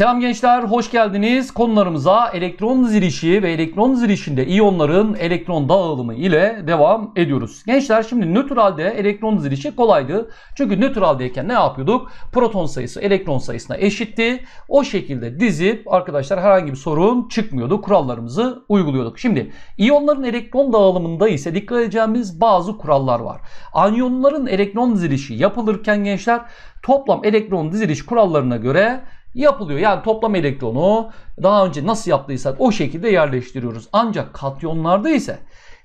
Selam gençler, hoş geldiniz. Konularımıza elektron dizilişi ve elektron dizilişinde iyonların elektron dağılımı ile devam ediyoruz. Gençler şimdi nötralde elektron dizilişi kolaydı. Çünkü nötraldeyken ne yapıyorduk? Proton sayısı elektron sayısına eşitti. O şekilde dizip arkadaşlar herhangi bir sorun çıkmıyordu. Kurallarımızı uyguluyorduk. Şimdi iyonların elektron dağılımında ise dikkat edeceğimiz bazı kurallar var. Anyonların elektron dizilişi yapılırken gençler toplam elektron diziliş kurallarına göre yapılıyor. Yani toplam elektronu daha önce nasıl yaptıysak o şekilde yerleştiriyoruz. Ancak katyonlarda ise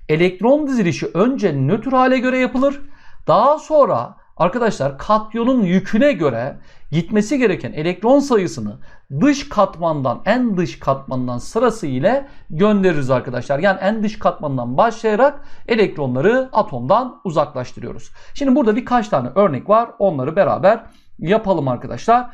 elektron dizilişi önce nötr hale göre yapılır. Daha sonra arkadaşlar katyonun yüküne göre gitmesi gereken elektron sayısını dış katmandan en dış katmandan sırası ile göndeririz arkadaşlar. Yani en dış katmandan başlayarak elektronları atomdan uzaklaştırıyoruz. Şimdi burada birkaç tane örnek var. Onları beraber yapalım arkadaşlar.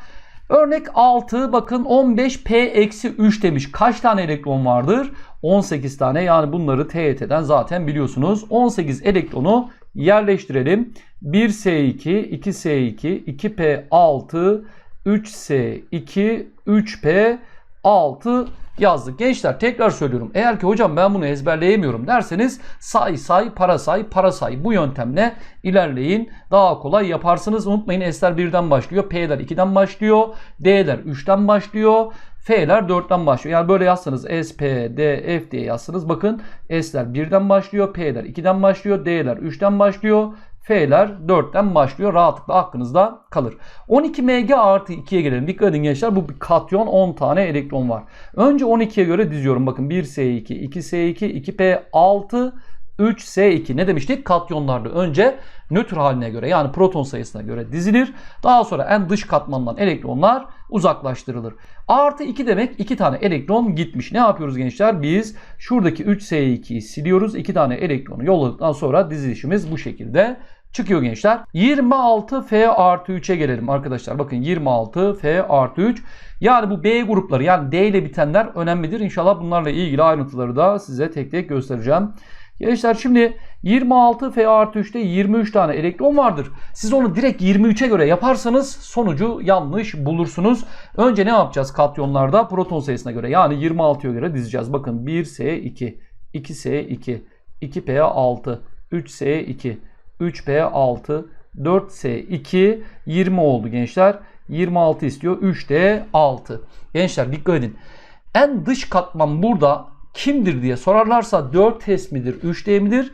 Örnek 6 bakın 15p-3 demiş. Kaç tane elektron vardır? 18 tane yani bunları TYT'den zaten biliyorsunuz. 18 elektronu yerleştirelim. 1s2, 2s2, 2p6, 3s2, 3p6 yazdık. Gençler tekrar söylüyorum. Eğer ki hocam ben bunu ezberleyemiyorum derseniz say say para say para say bu yöntemle ilerleyin. Daha kolay yaparsınız. Unutmayın S'ler 1'den başlıyor. P'ler 2'den başlıyor. D'ler 3'ten başlıyor. F'ler 4'ten başlıyor. Yani böyle yazsanız S, P, D, F diye yazsanız bakın S'ler 1'den başlıyor. P'ler 2'den başlıyor. D'ler 3'ten başlıyor. F'ler 4'ten başlıyor. Rahatlıkla aklınızda kalır. 12 Mg artı 2'ye gelelim. Dikkat edin gençler bu bir katyon 10 tane elektron var. Önce 12'ye göre diziyorum. Bakın 1S2, 2S2, 2P6, 3S2 ne demiştik? Katyonlarda önce nötr haline göre yani proton sayısına göre dizilir. Daha sonra en dış katmandan elektronlar uzaklaştırılır. Artı 2 demek 2 tane elektron gitmiş. Ne yapıyoruz gençler? Biz şuradaki 3S2'yi siliyoruz. 2 tane elektronu yolladıktan sonra dizilişimiz bu şekilde çıkıyor gençler. 26F artı 3'e gelelim arkadaşlar. Bakın 26F artı 3. Yani bu B grupları yani D ile bitenler önemlidir. İnşallah bunlarla ilgili ayrıntıları da size tek tek göstereceğim. Gençler şimdi 26 F artı 3'te 23 tane elektron vardır. Siz onu direkt 23'e göre yaparsanız sonucu yanlış bulursunuz. Önce ne yapacağız katyonlarda? Proton sayısına göre yani 26'ya göre dizeceğiz. Bakın 1S2, 2S2, 2P6, 3S2, 3P6, 4S2, 20 oldu gençler. 26 istiyor. 3D 6. Gençler dikkat edin. En dış katman burada kimdir diye sorarlarsa 4 test midir, 3D midir?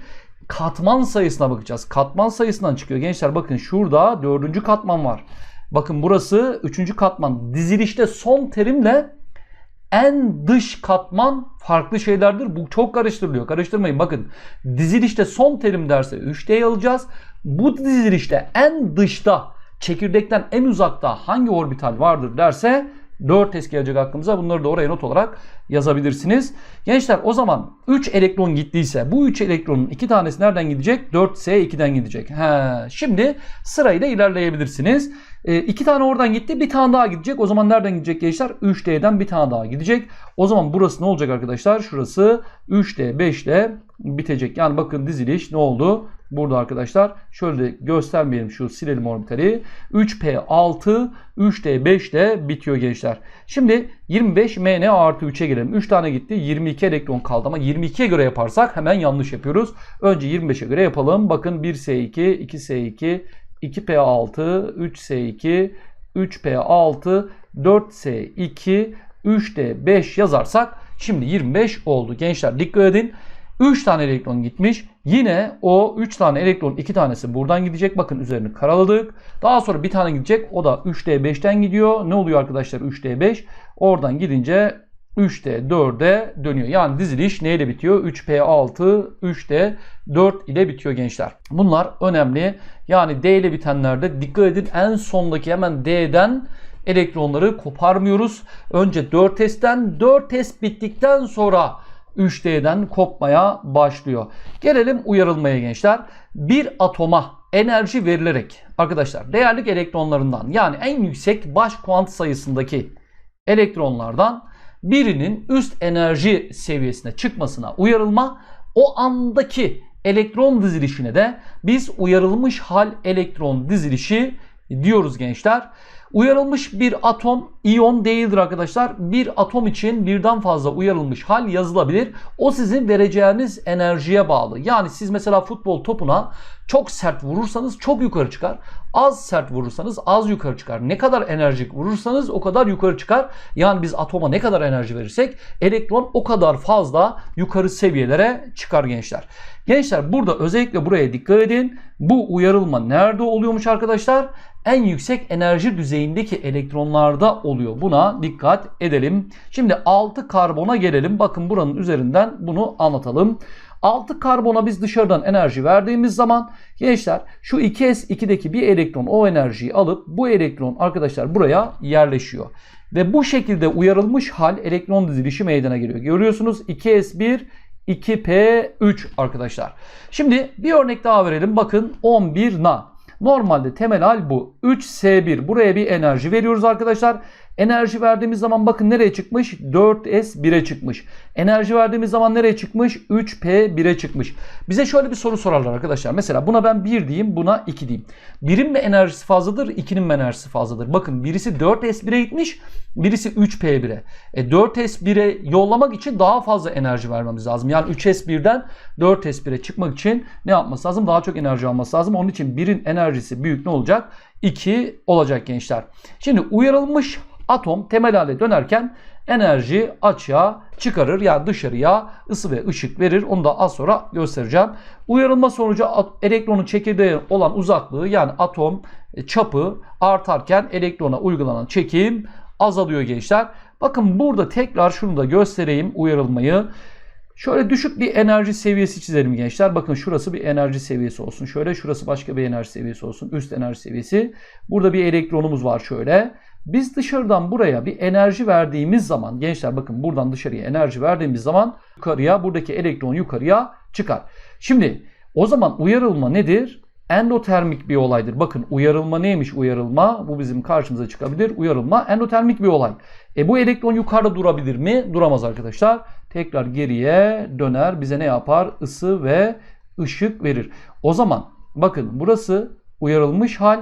Katman sayısına bakacağız. Katman sayısından çıkıyor. Gençler bakın şurada 4. katman var. Bakın burası 3. katman. Dizilişte son terimle en dış katman farklı şeylerdir. Bu çok karıştırılıyor. Karıştırmayın. Bakın dizilişte son terim derse 3D alacağız. Bu dizilişte en dışta çekirdekten en uzakta hangi orbital vardır derse 4 test gelecek aklımıza. Bunları da oraya not olarak yazabilirsiniz. Gençler o zaman 3 elektron gittiyse bu 3 elektronun 2 tanesi nereden gidecek? 4S2'den gidecek. He, şimdi sırayla ilerleyebilirsiniz. 2 tane oradan gitti. Bir tane daha gidecek. O zaman nereden gidecek gençler? 3D'den bir tane daha gidecek. O zaman burası ne olacak arkadaşlar? Şurası 3D 5 ile bitecek. Yani bakın diziliş ne oldu? Burada arkadaşlar şöyle göstermeyelim şu silelim orbitali. 3P6 3D5 ile bitiyor gençler. Şimdi 25 MN artı 3'e gelelim. 3 tane gitti 22 elektron kaldı ama 22'ye göre yaparsak hemen yanlış yapıyoruz. Önce 25'e göre yapalım. Bakın 1S2 2S2 2P6 3S2 3P6 4S2 3D5 yazarsak şimdi 25 oldu. Gençler dikkat edin. 3 tane elektron gitmiş. Yine o 3 tane elektron 2 tanesi buradan gidecek. Bakın üzerini karaladık. Daha sonra bir tane gidecek. O da 3D5'ten gidiyor. Ne oluyor arkadaşlar 3D5? Oradan gidince 3D 4'e dönüyor. Yani diziliş neyle bitiyor? 3P6, 3D 4 ile bitiyor gençler. Bunlar önemli. Yani D ile bitenlerde dikkat edin en sondaki hemen D'den elektronları koparmıyoruz. Önce 4S'ten 4S bittikten sonra 3D'den kopmaya başlıyor. Gelelim uyarılmaya gençler. Bir atoma enerji verilerek arkadaşlar değerlik elektronlarından yani en yüksek baş kuant sayısındaki elektronlardan birinin üst enerji seviyesine çıkmasına uyarılma o andaki elektron dizilişine de biz uyarılmış hal elektron dizilişi diyoruz gençler. Uyarılmış bir atom iyon değildir arkadaşlar. Bir atom için birden fazla uyarılmış hal yazılabilir. O sizin vereceğiniz enerjiye bağlı. Yani siz mesela futbol topuna çok sert vurursanız çok yukarı çıkar. Az sert vurursanız az yukarı çıkar. Ne kadar enerjik vurursanız o kadar yukarı çıkar. Yani biz atoma ne kadar enerji verirsek elektron o kadar fazla yukarı seviyelere çıkar gençler. Gençler burada özellikle buraya dikkat edin. Bu uyarılma nerede oluyormuş arkadaşlar? En yüksek enerji düzeyindeki elektronlarda oluyor. Buna dikkat edelim. Şimdi 6 karbona gelelim. Bakın buranın üzerinden bunu anlatalım. 6 karbona biz dışarıdan enerji verdiğimiz zaman gençler şu 2s2'deki bir elektron o enerjiyi alıp bu elektron arkadaşlar buraya yerleşiyor. Ve bu şekilde uyarılmış hal elektron dizilişi meydana geliyor. Görüyorsunuz 2s1 2p3 arkadaşlar. Şimdi bir örnek daha verelim. Bakın 11 na. Normalde temel hal bu. 3S1 buraya bir enerji veriyoruz arkadaşlar. Enerji verdiğimiz zaman bakın nereye çıkmış? 4S 1'e çıkmış. Enerji verdiğimiz zaman nereye çıkmış? 3P 1'e çıkmış. Bize şöyle bir soru sorarlar arkadaşlar. Mesela buna ben 1 diyeyim, buna 2 diyeyim. 1'in mi enerjisi fazladır, 2'nin mi enerjisi fazladır? Bakın birisi 4S 1'e gitmiş, birisi 3P 1'e. E 4S 1'e yollamak için daha fazla enerji vermemiz lazım. Yani 3S 1'den 4S 1'e çıkmak için ne yapması lazım? Daha çok enerji alması lazım. Onun için 1'in enerjisi büyük ne olacak? 2 olacak gençler. Şimdi uyarılmış atom temel hale dönerken enerji açığa çıkarır. Yani dışarıya ısı ve ışık verir. Onu da az sonra göstereceğim. Uyarılma sonucu elektronun çekirdeğe olan uzaklığı yani atom çapı artarken elektrona uygulanan çekim azalıyor gençler. Bakın burada tekrar şunu da göstereyim uyarılmayı. Şöyle düşük bir enerji seviyesi çizelim gençler. Bakın şurası bir enerji seviyesi olsun. Şöyle şurası başka bir enerji seviyesi olsun. Üst enerji seviyesi. Burada bir elektronumuz var şöyle. Biz dışarıdan buraya bir enerji verdiğimiz zaman gençler bakın buradan dışarıya enerji verdiğimiz zaman yukarıya buradaki elektron yukarıya çıkar. Şimdi o zaman uyarılma nedir? Endotermik bir olaydır. Bakın uyarılma neymiş uyarılma? Bu bizim karşımıza çıkabilir. Uyarılma endotermik bir olay. E bu elektron yukarıda durabilir mi? Duramaz arkadaşlar. Tekrar geriye döner. Bize ne yapar? Isı ve ışık verir. O zaman bakın burası uyarılmış hal.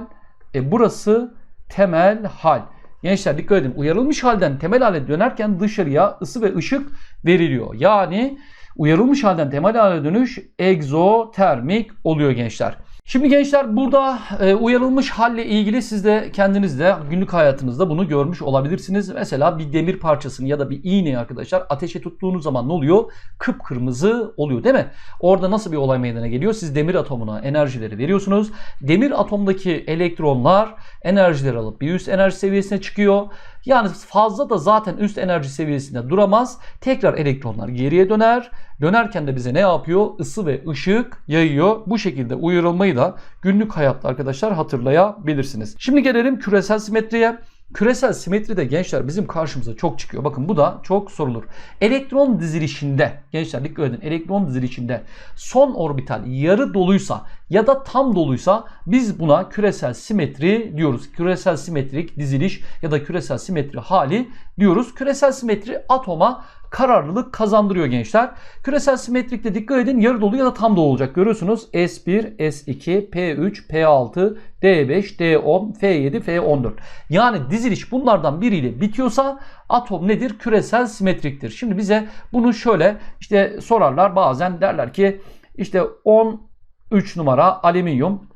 E burası temel hal. Gençler dikkat edin. Uyarılmış halden temel hale dönerken dışarıya ısı ve ışık veriliyor. Yani uyarılmış halden temel hale dönüş egzotermik oluyor gençler. Şimdi gençler burada e, uyarılmış halle ilgili siz de kendiniz de günlük hayatınızda bunu görmüş olabilirsiniz. Mesela bir demir parçasını ya da bir iğneyi arkadaşlar ateşe tuttuğunuz zaman ne oluyor? Kıpkırmızı oluyor değil mi? Orada nasıl bir olay meydana geliyor? Siz demir atomuna enerjileri veriyorsunuz. Demir atomdaki elektronlar enerjileri alıp bir üst enerji seviyesine çıkıyor. Yani fazla da zaten üst enerji seviyesinde duramaz. Tekrar elektronlar geriye döner. Dönerken de bize ne yapıyor? Isı ve ışık yayıyor. Bu şekilde uyarılmayı da günlük hayatta arkadaşlar hatırlayabilirsiniz. Şimdi gelelim küresel simetriye. Küresel simetri de gençler bizim karşımıza çok çıkıyor. Bakın bu da çok sorulur. Elektron dizilişinde gençler dikkat edin elektron dizilişinde son orbital yarı doluysa ya da tam doluysa biz buna küresel simetri diyoruz. Küresel simetrik diziliş ya da küresel simetri hali diyoruz. Küresel simetri atoma kararlılık kazandırıyor gençler. Küresel simetrikte dikkat edin yarı dolu ya da tam dolu olacak. Görüyorsunuz S1, S2, P3, P6, D5, D10, F7, F14. Yani diziliş bunlardan biriyle bitiyorsa atom nedir? Küresel simetriktir. Şimdi bize bunu şöyle işte sorarlar bazen derler ki işte 13 numara alüminyum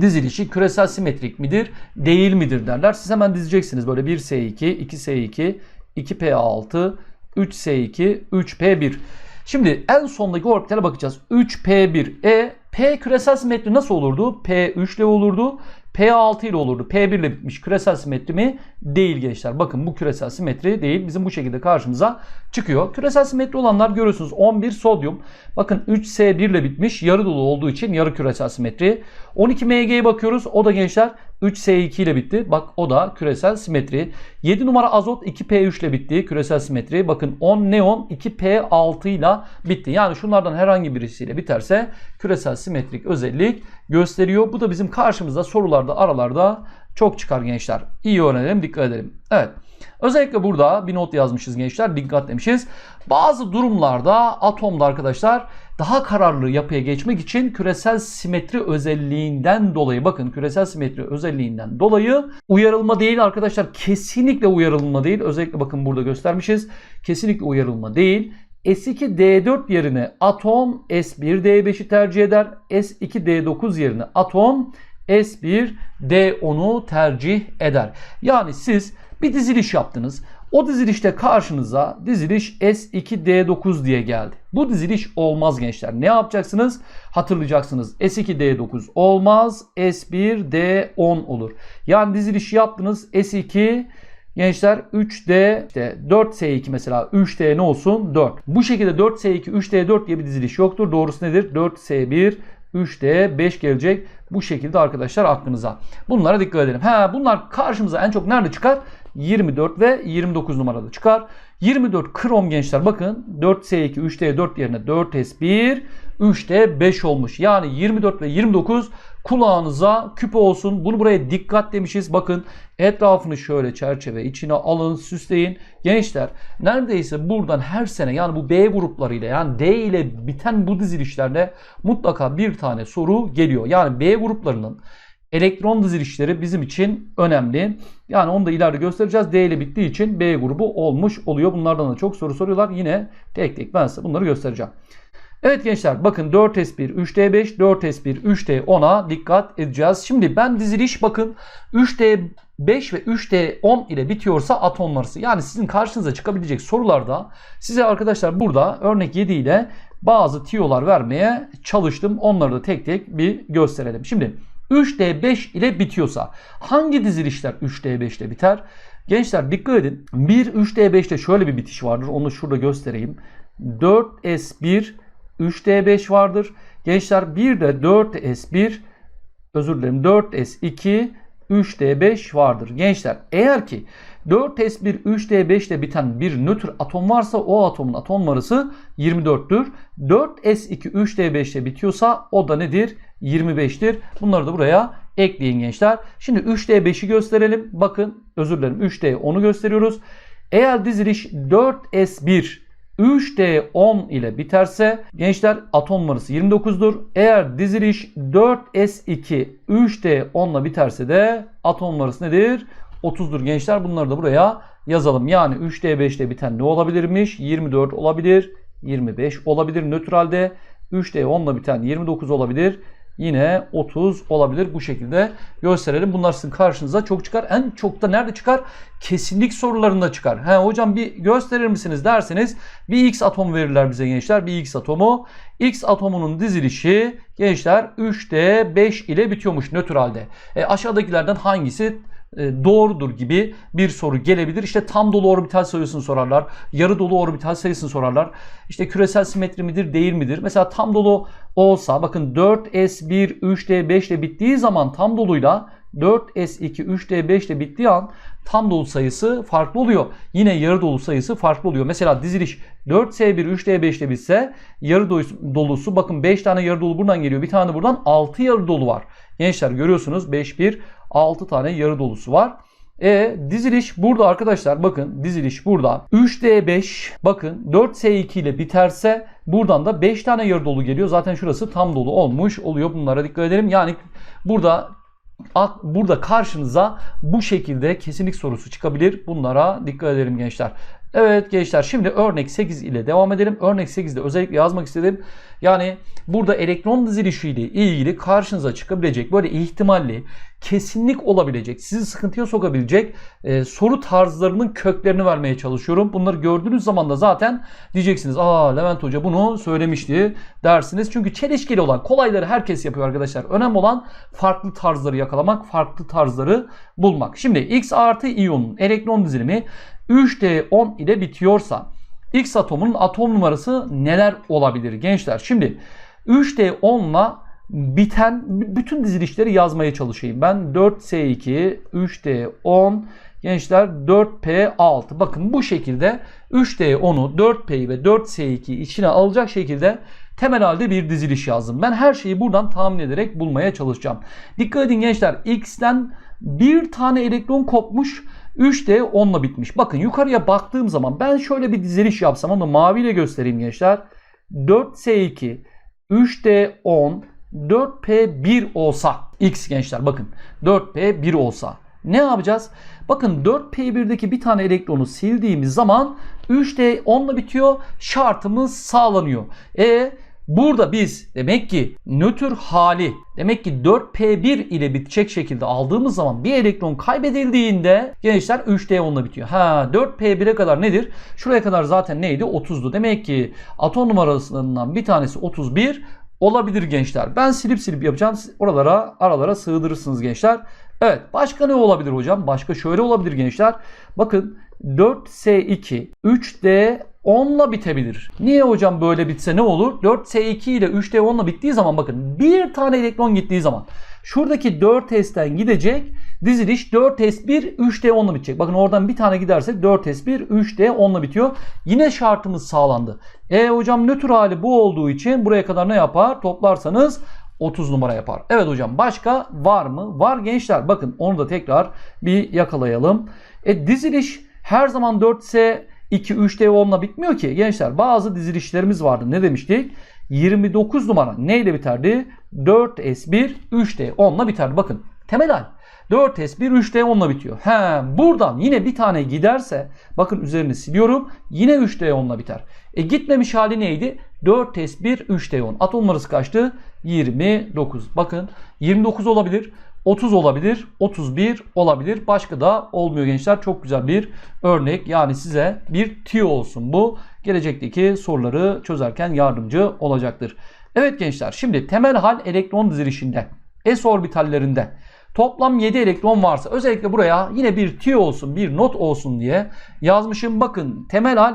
dizilişi küresel simetrik midir, değil midir derler. Siz hemen dizeceksiniz böyle 1S2, 2S2, 2P6, 3S2, 3P1. Şimdi en sondaki orbitale bakacağız. 3P1. E P küresel simetri nasıl olurdu? P3 ile olurdu. P6 ile olurdu. P1 ile bitmiş küresel simetri mi? Değil gençler. Bakın bu küresel simetri değil. Bizim bu şekilde karşımıza çıkıyor. Küresel simetri olanlar görüyorsunuz. 11 sodyum. Bakın 3S1 ile bitmiş. Yarı dolu olduğu için yarı küresel simetri. 12 Mg'ye bakıyoruz. O da gençler 3S2 ile bitti. Bak o da küresel simetri. 7 numara azot 2P3 ile bitti. Küresel simetri. Bakın 10 neon 2P6 ile bitti. Yani şunlardan herhangi birisiyle biterse küresel simetrik özellik gösteriyor. Bu da bizim karşımızda sorularda aralarda çok çıkar gençler. İyi öğrenelim, dikkat edelim. Evet. Özellikle burada bir not yazmışız gençler. Dikkat demişiz. Bazı durumlarda atomda arkadaşlar daha kararlı yapıya geçmek için küresel simetri özelliğinden dolayı bakın küresel simetri özelliğinden dolayı uyarılma değil arkadaşlar kesinlikle uyarılma değil. Özellikle bakın burada göstermişiz. Kesinlikle uyarılma değil. S2D4 yerine atom S1D5'i tercih eder. S2D9 yerine atom S1D10'u tercih eder. Yani siz bir diziliş yaptınız. O dizilişte karşınıza diziliş S2D9 diye geldi. Bu diziliş olmaz gençler. Ne yapacaksınız? Hatırlayacaksınız. S2D9 olmaz. S1D10 olur. Yani diziliş yaptınız. S2 Gençler 3D işte 4S2 mesela 3D ne olsun? 4. Bu şekilde 4S2 3D4 diye bir diziliş yoktur. Doğrusu nedir? 4S1 3D 5 gelecek. Bu şekilde arkadaşlar aklınıza. Bunlara dikkat edelim. Ha bunlar karşımıza en çok nerede çıkar? 24 ve 29 numarada çıkar. 24 krom gençler bakın 4S2 3D4 yerine 4S1 3D 5 olmuş. Yani 24 ve 29 kulağınıza küpe olsun. Bunu buraya dikkat demişiz. Bakın etrafını şöyle çerçeve içine alın süsleyin. Gençler neredeyse buradan her sene yani bu B gruplarıyla yani D ile biten bu dizilişlerde mutlaka bir tane soru geliyor. Yani B gruplarının elektron dizilişleri bizim için önemli. Yani onu da ileride göstereceğiz. D ile bittiği için B grubu olmuş oluyor. Bunlardan da çok soru soruyorlar. Yine tek tek ben size bunları göstereceğim. Evet gençler bakın 4S1, 3D5, 4S1, 3D10'a dikkat edeceğiz. Şimdi ben diziliş bakın 3D5 ve 3D10 ile bitiyorsa atom numarası. Yani sizin karşınıza çıkabilecek sorularda size arkadaşlar burada örnek 7 ile bazı tiyolar vermeye çalıştım. Onları da tek tek bir gösterelim. Şimdi 3D5 ile bitiyorsa hangi dizilişler 3D5 ile biter? Gençler dikkat edin. 1 3D5'te şöyle bir bitiş vardır. Onu şurada göstereyim. 4S1 3D5 vardır. Gençler bir de 4S1 özür dilerim 4S2 3D5 vardır. Gençler eğer ki 4S1 3D5 ile biten bir nötr atom varsa o atomun atom numarası 24'tür. 4S2 3D5 ile bitiyorsa o da nedir? 25'tir. Bunları da buraya ekleyin gençler. Şimdi 3D5'i gösterelim. Bakın özür dilerim 3D onu gösteriyoruz. Eğer diziliş 4S1 3D10 ile biterse gençler atom numarası 29'dur. Eğer diziliş 4S2 3D10 ile biterse de atom numarası nedir? 30'dur gençler. Bunları da buraya yazalım. Yani 3D5 ile biten ne olabilirmiş? 24 olabilir. 25 olabilir nötralde. 3D10 ile biten 29 olabilir yine 30 olabilir. Bu şekilde gösterelim. Bunlar sizin karşınıza çok çıkar. En çok da nerede çıkar? Kesinlik sorularında çıkar. He hocam bir gösterir misiniz derseniz bir X atom verirler bize gençler. Bir X atomu. X atomunun dizilişi gençler 3D 5 ile bitiyormuş nötralde. E, aşağıdakilerden hangisi e, doğrudur gibi bir soru gelebilir. İşte tam dolu orbital sayısını sorarlar. Yarı dolu orbital sayısını sorarlar. İşte küresel simetri midir değil midir? Mesela tam dolu olsa bakın 4S1 3D5 ile bittiği zaman tam doluyla 4S2 3D5 ile bittiği an tam dolu sayısı farklı oluyor. Yine yarı dolu sayısı farklı oluyor. Mesela diziliş 4S1 3D5 ile bitse yarı dolusu bakın 5 tane yarı dolu buradan geliyor. Bir tane buradan 6 yarı dolu var. Gençler görüyorsunuz 5 1 6 tane yarı dolusu var. E diziliş burada arkadaşlar bakın diziliş burada 3D5 bakın 4S2 ile biterse buradan da 5 tane yarı dolu geliyor. Zaten şurası tam dolu olmuş oluyor. Bunlara dikkat edelim. Yani burada burada karşınıza bu şekilde kesinlik sorusu çıkabilir. Bunlara dikkat edelim gençler. Evet gençler şimdi örnek 8 ile devam edelim. Örnek 8'de özellikle yazmak istedim. Yani burada elektron dizilişi ile ilgili karşınıza çıkabilecek böyle ihtimalli, kesinlik olabilecek, sizi sıkıntıya sokabilecek e, soru tarzlarının köklerini vermeye çalışıyorum. Bunları gördüğünüz zaman da zaten diyeceksiniz aa Levent Hoca bunu söylemişti dersiniz. Çünkü çelişkili olan kolayları herkes yapıyor arkadaşlar. Önemli olan farklı tarzları yakalamak, farklı tarzları bulmak. Şimdi X artı iyonun elektron dizilimi 3D10 ile bitiyorsa X atomunun atom numarası neler olabilir gençler? Şimdi 3D10 ile biten bütün dizilişleri yazmaya çalışayım. Ben 4S2, 3D10, gençler 4P6. Bakın bu şekilde 3D10'u, 4P'yi ve 4S2'yi içine alacak şekilde temel halde bir diziliş yazdım. Ben her şeyi buradan tahmin ederek bulmaya çalışacağım. Dikkat edin gençler X'ten bir tane elektron kopmuş 3D 10'la bitmiş. Bakın yukarıya baktığım zaman ben şöyle bir diziliş yapsam onu maviyle göstereyim gençler. 4S2, 3D10, 4P1 olsa X gençler bakın 4P1 olsa ne yapacağız? Bakın 4P1'deki bir tane elektronu sildiğimiz zaman 3D 10 ile bitiyor. Şartımız sağlanıyor. E burada biz demek ki nötr hali demek ki 4P1 ile bitecek şekilde aldığımız zaman bir elektron kaybedildiğinde gençler 3D 10 ile bitiyor. Ha 4P1'e kadar nedir? Şuraya kadar zaten neydi? 30'du. Demek ki atom numarasından bir tanesi 31 olabilir gençler. Ben silip silip yapacağım. Oralara aralara sığdırırsınız gençler. Evet başka ne olabilir hocam? Başka şöyle olabilir gençler. Bakın 4S2 3D 10 ile bitebilir. Niye hocam böyle bitse ne olur? 4S2 ile 3D 10 ile bittiği zaman bakın bir tane elektron gittiği zaman şuradaki 4S'ten gidecek diziliş 4S1 3D 10 ile bitecek. Bakın oradan bir tane giderse 4S1 3D 10 ile bitiyor. Yine şartımız sağlandı. E hocam nötr hali bu olduğu için buraya kadar ne yapar? Toplarsanız 30 numara yapar. Evet hocam başka var mı? Var gençler. Bakın onu da tekrar bir yakalayalım. E diziliş her zaman 4S 2 3D 10'la bitmiyor ki. Gençler bazı dizilişlerimiz vardı. Ne demiştik? 29 numara neyle biterdi? 4S1 3D 10'la biterdi. Bakın temel hal. 4S1 3D 10'la bitiyor. He, buradan yine bir tane giderse bakın üzerini siliyorum. Yine 3D 10'la biter. E gitmemiş hali neydi? 4S1 3D 10. Atom numarası kaçtı? 29. Bakın 29 olabilir. 30 olabilir, 31 olabilir. Başka da olmuyor gençler. Çok güzel bir örnek. Yani size bir tiyo olsun bu. Gelecekteki soruları çözerken yardımcı olacaktır. Evet gençler şimdi temel hal elektron dizilişinde S orbitallerinde toplam 7 elektron varsa özellikle buraya yine bir tiyo olsun, bir not olsun diye yazmışım. Bakın temel hal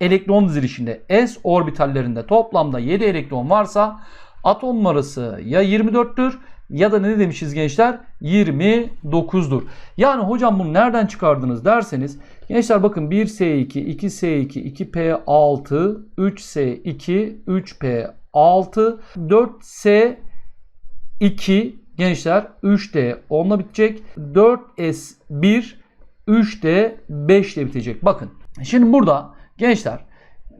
elektron dizilişinde S orbitallerinde toplamda 7 elektron varsa atom numarası ya 24'tür ya da ne demişiz gençler? 29'dur. Yani hocam bunu nereden çıkardınız derseniz gençler bakın 1S2, 2S2, 2P6, 3S2, 3P6, 4S2 gençler 3D 10'la bitecek. 4S1 3D 5 ile bitecek. Bakın şimdi burada gençler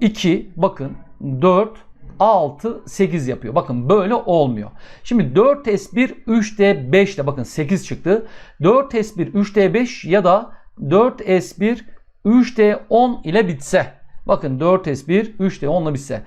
2 bakın 4 6, 8 yapıyor. Bakın böyle olmuyor. Şimdi 4S1, 3D, 5 ile bakın 8 çıktı. 4S1, 3D, 5 ya da 4S1, 3D, 10 ile bitse. Bakın 4S1, 3D, 10 ile bitse.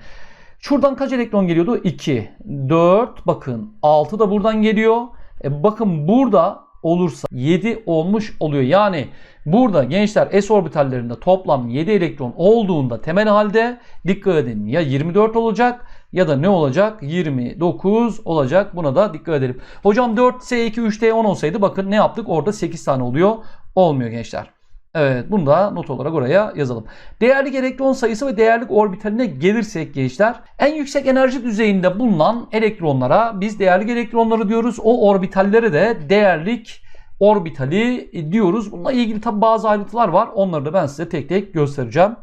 Şuradan kaç elektron geliyordu? 2, 4, bakın 6 da buradan geliyor. E bakın burada olursa 7 olmuş oluyor. Yani burada gençler s orbitallerinde toplam 7 elektron olduğunda temel halde dikkat edin ya 24 olacak ya da ne olacak? 29 olacak. Buna da dikkat edelim. Hocam 4 S2 3 D 10 olsaydı bakın ne yaptık? Orada 8 tane oluyor. Olmuyor gençler. Evet bunu da not olarak oraya yazalım. Değerlik elektron sayısı ve değerlik orbitaline gelirsek gençler en yüksek enerji düzeyinde bulunan elektronlara biz değerlik elektronları diyoruz. O orbitallere de değerlik orbitali diyoruz. Bununla ilgili tabi bazı ayrıntılar var. Onları da ben size tek tek göstereceğim.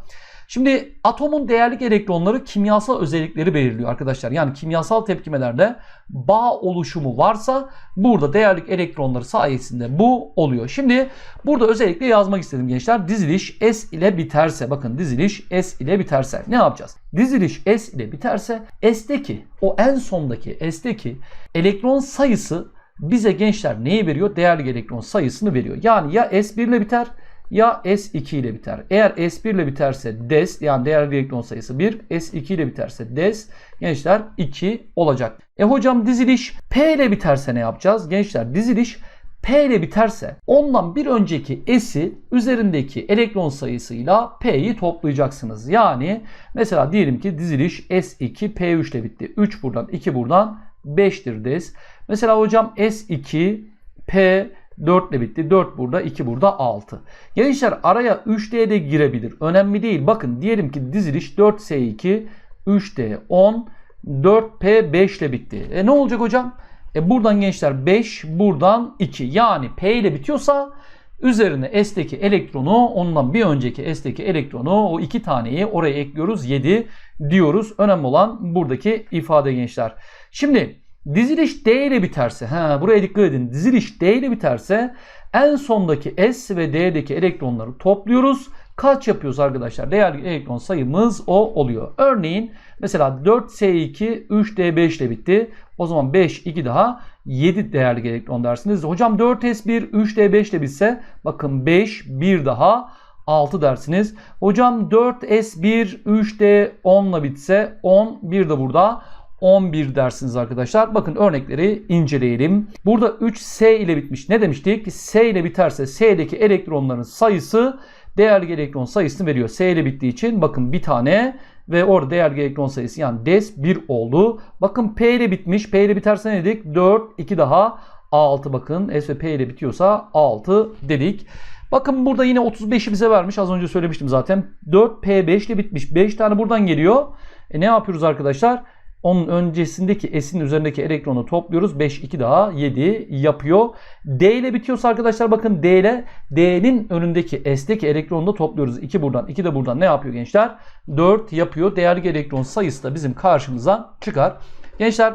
Şimdi atomun değerlik elektronları kimyasal özellikleri belirliyor arkadaşlar. Yani kimyasal tepkimelerde bağ oluşumu varsa burada değerlik elektronları sayesinde bu oluyor. Şimdi burada özellikle yazmak istedim gençler. Diziliş S ile biterse bakın diziliş S ile biterse ne yapacağız? Diziliş S ile biterse S'teki o en sondaki S'teki elektron sayısı bize gençler neyi veriyor? Değerli elektron sayısını veriyor. Yani ya S1 ile biter ya S2 ile biter. Eğer S1 ile biterse des yani değerli elektron sayısı 1, S2 ile biterse des gençler 2 olacak. E hocam diziliş P ile biterse ne yapacağız? Gençler diziliş P ile biterse ondan bir önceki S'i üzerindeki elektron sayısıyla P'yi toplayacaksınız. Yani mesela diyelim ki diziliş S2 P3 ile bitti. 3 buradan 2 buradan 5'tir des. Mesela hocam S2 P 4 ile bitti. 4 burada, 2 burada, 6. Gençler araya 3D de girebilir. Önemli değil. Bakın diyelim ki diziliş 4S2, 3D 10, 4P 5 ile bitti. E ne olacak hocam? E buradan gençler 5, buradan 2. Yani P ile bitiyorsa üzerine S'teki elektronu ondan bir önceki S'teki elektronu o iki taneyi oraya ekliyoruz. 7 diyoruz. Önemli olan buradaki ifade gençler. Şimdi Diziliş D ile biterse, ha buraya dikkat edin. Diziliş D ile biterse en sondaki S ve D'deki elektronları topluyoruz. kaç yapıyoruz arkadaşlar? Değerli elektron sayımız o oluyor. Örneğin mesela 4S2 3D5 ile bitti. O zaman 5 2 daha 7 değerli elektron dersiniz. Hocam 4S1 3D5 ile bitse bakın 5 1 daha 6 dersiniz. Hocam 4S1 3D 10 ile bitse 10 bir de burada 11 dersiniz arkadaşlar. Bakın örnekleri inceleyelim. Burada 3S ile bitmiş. Ne demiştik? S ile biterse S'deki elektronların sayısı değerli elektron sayısını veriyor. S ile bittiği için bakın bir tane ve orada değerli elektron sayısı yani des 1 oldu. Bakın P ile bitmiş. P ile biterse ne dedik? 4, 2 daha 6 bakın. S ve P ile bitiyorsa 6 dedik. Bakın burada yine 35'i bize vermiş. Az önce söylemiştim zaten. 4P5 ile bitmiş. 5 tane buradan geliyor. E ne yapıyoruz arkadaşlar? Onun öncesindeki S'in üzerindeki elektronu topluyoruz. 5, 2 daha 7 yapıyor. D ile bitiyorsa arkadaşlar bakın D ile D'nin önündeki S'deki elektronu da topluyoruz. 2 buradan 2 de buradan ne yapıyor gençler? 4 yapıyor. Değerli elektron sayısı da bizim karşımıza çıkar. Gençler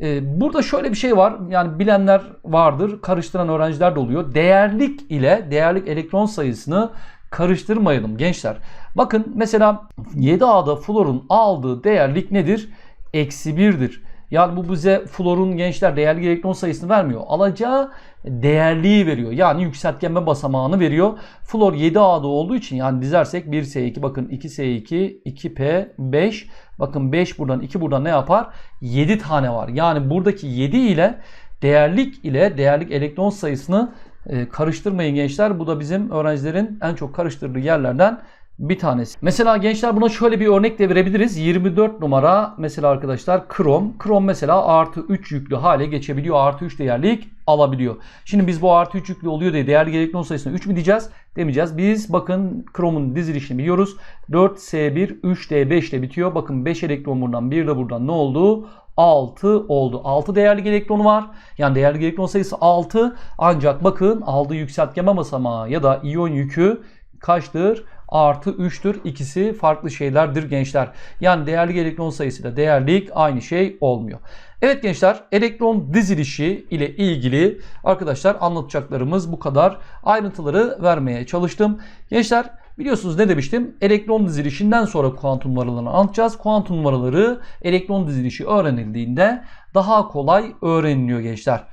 e, burada şöyle bir şey var. Yani bilenler vardır. Karıştıran öğrenciler de oluyor. Değerlik ile değerlik elektron sayısını karıştırmayalım gençler. Bakın mesela 7A'da florun aldığı değerlik nedir? Eksi 1'dir. Yani bu bize florun gençler değerli elektron sayısını vermiyor. Alacağı değerliği veriyor. Yani yükseltgenme basamağını veriyor. Flor 7A'da olduğu için yani dizersek 1S2 bakın 2S2 2P5 bakın 5 buradan 2 buradan ne yapar? 7 tane var. Yani buradaki 7 ile değerlik ile değerlik elektron sayısını e, karıştırmayın gençler. Bu da bizim öğrencilerin en çok karıştırdığı yerlerden bir tanesi. Mesela gençler buna şöyle bir örnek de verebiliriz. 24 numara mesela arkadaşlar krom. Krom mesela artı 3 yüklü hale geçebiliyor. Artı 3 değerlik alabiliyor. Şimdi biz bu artı 3 yüklü oluyor diye değerli elektron sayısına 3 mü diyeceğiz? Demeyeceğiz. Biz bakın kromun dizilişini biliyoruz. 4S1 3D5 ile bitiyor. Bakın 5 elektron buradan 1 de buradan ne oldu? 6 oldu. 6 değerli elektronu var. Yani değerli elektron sayısı 6. Ancak bakın aldığı yükseltgenme basamağı ya da iyon yükü kaçtır? Artı 3'tür. İkisi farklı şeylerdir gençler. Yani değerli elektron sayısıyla değerlik aynı şey olmuyor. Evet gençler elektron dizilişi ile ilgili arkadaşlar anlatacaklarımız bu kadar. Ayrıntıları vermeye çalıştım. Gençler Biliyorsunuz ne demiştim? Elektron dizilişinden sonra kuantum numaralarını anlatacağız. Kuantum numaraları elektron dizilişi öğrenildiğinde daha kolay öğreniliyor gençler.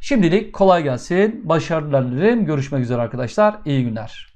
Şimdilik kolay gelsin. Başarılar dilerim. Görüşmek üzere arkadaşlar. İyi günler.